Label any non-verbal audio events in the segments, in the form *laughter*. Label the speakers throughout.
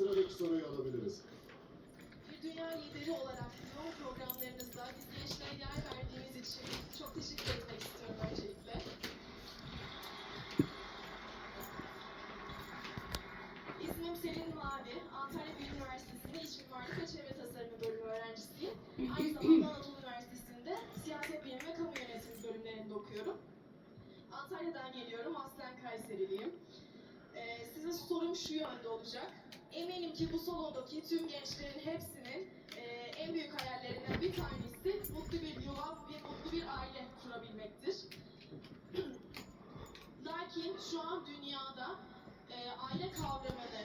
Speaker 1: sıradaki soruyu alabiliriz.
Speaker 2: Bir dünya lideri olarak yoğun programlarınızda biz gençlere yer verdiğiniz için sorum şu yönde olacak. Eminim ki bu salondaki tüm gençlerin hepsinin e, en büyük hayallerinden bir tanesi mutlu bir yuva ve mutlu bir aile kurabilmektir. *clears throat* Lakin şu an dünyada e, aile kavramını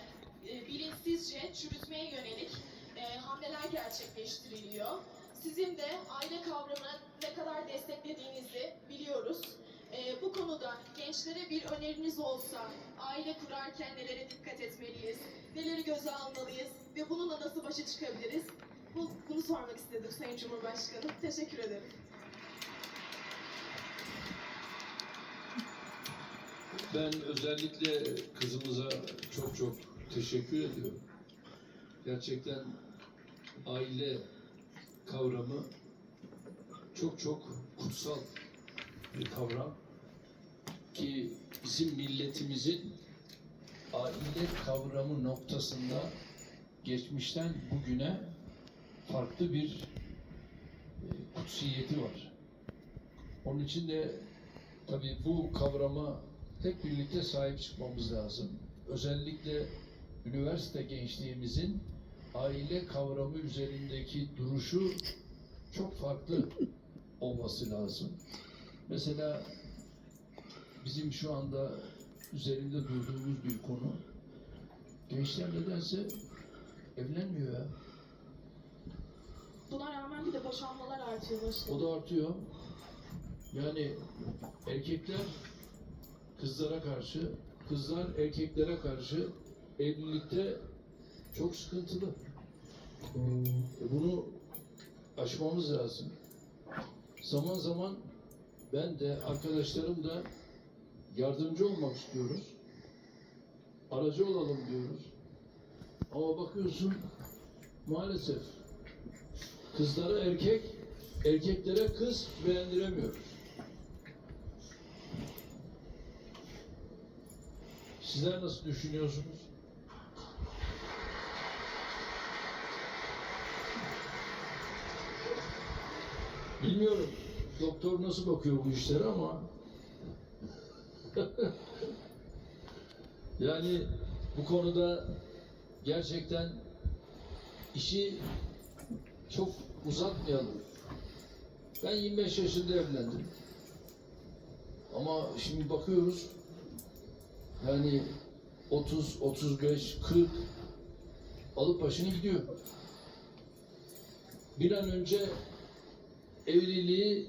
Speaker 2: e, bilinçsizce çürütmeye yönelik e, hamleler gerçekleştiriliyor. Sizin de aile kavramını ne kadar desteklediğinizi biliyoruz. E, bu konuda gençlere bir öneriniz olsa, aile kurarken nelere dikkat etmeliyiz, neleri göze almalıyız ve bununla nasıl başa çıkabiliriz? Bu, bunu sormak istedim Sayın Cumhurbaşkanım. Teşekkür ederim.
Speaker 3: Ben özellikle kızımıza çok çok teşekkür ediyorum. Gerçekten aile kavramı çok çok kutsal bir kavram ki bizim milletimizin aile kavramı noktasında geçmişten bugüne farklı bir e, kutsiyeti var. Onun için de tabii bu kavrama hep birlikte sahip çıkmamız lazım. Özellikle üniversite gençliğimizin aile kavramı üzerindeki duruşu çok farklı olması lazım. Mesela bizim şu anda üzerinde durduğumuz bir konu gençler nedense evlenmiyor ya.
Speaker 2: Buna rağmen bir de boşanmalar artıyor başkanım.
Speaker 3: O da artıyor. Yani erkekler kızlara karşı, kızlar erkeklere karşı evlilikte çok sıkıntılı. E Bunu aşmamız lazım. Zaman zaman ben de arkadaşlarım da yardımcı olmak istiyoruz. Aracı olalım diyoruz. Ama bakıyorsun maalesef kızlara erkek, erkeklere kız beğendiremiyoruz. Sizler nasıl düşünüyorsunuz? Bilmiyorum doktor nasıl bakıyor bu işlere ama *laughs* yani bu konuda gerçekten işi çok uzatmayalım. Ben 25 yaşında evlendim. Ama şimdi bakıyoruz yani 30, 35, 40 alıp başını gidiyor. Bir an önce evliliği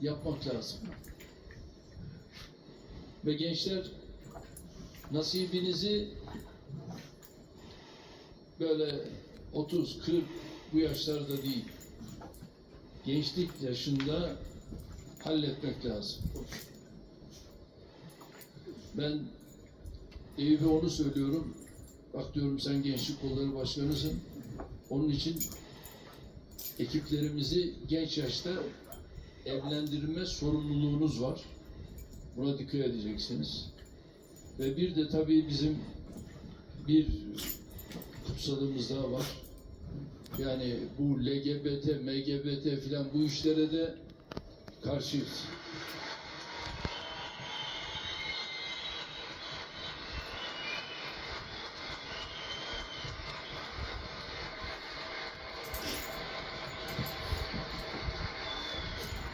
Speaker 3: yapmak lazım. Ve gençler nasibinizi böyle 30, 40 bu yaşlarda değil. Gençlik yaşında halletmek lazım. Ben Eyüp'e onu söylüyorum. Bak diyorum sen gençlik kolları başkanısın. Onun için ekiplerimizi genç yaşta evlendirme sorumluluğunuz var. Buna dikkat edeceksiniz. Ve bir de tabii bizim bir kutsalımız daha var. Yani bu LGBT, MGBT filan bu işlere de karşıyız.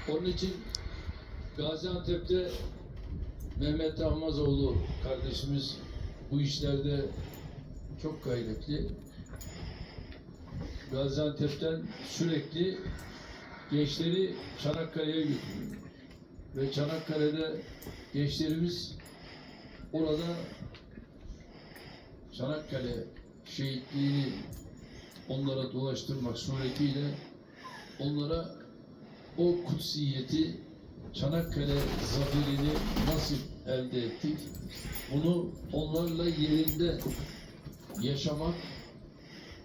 Speaker 3: Onun için Gaziantep'te Mehmet Ahmazoğlu kardeşimiz bu işlerde çok gayretli. Gaziantep'ten sürekli gençleri Çanakkale'ye götürüyor. Ve Çanakkale'de gençlerimiz orada Çanakkale şehitliğini onlara dolaştırmak suretiyle onlara o kutsiyeti Çanakkale zaferini nasıl elde ettik? Bunu onlarla yerinde yaşamak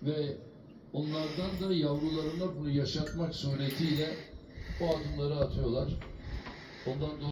Speaker 3: ve onlardan da yavrularına bunu yaşatmak suretiyle o adımları atıyorlar. Ondan dolayı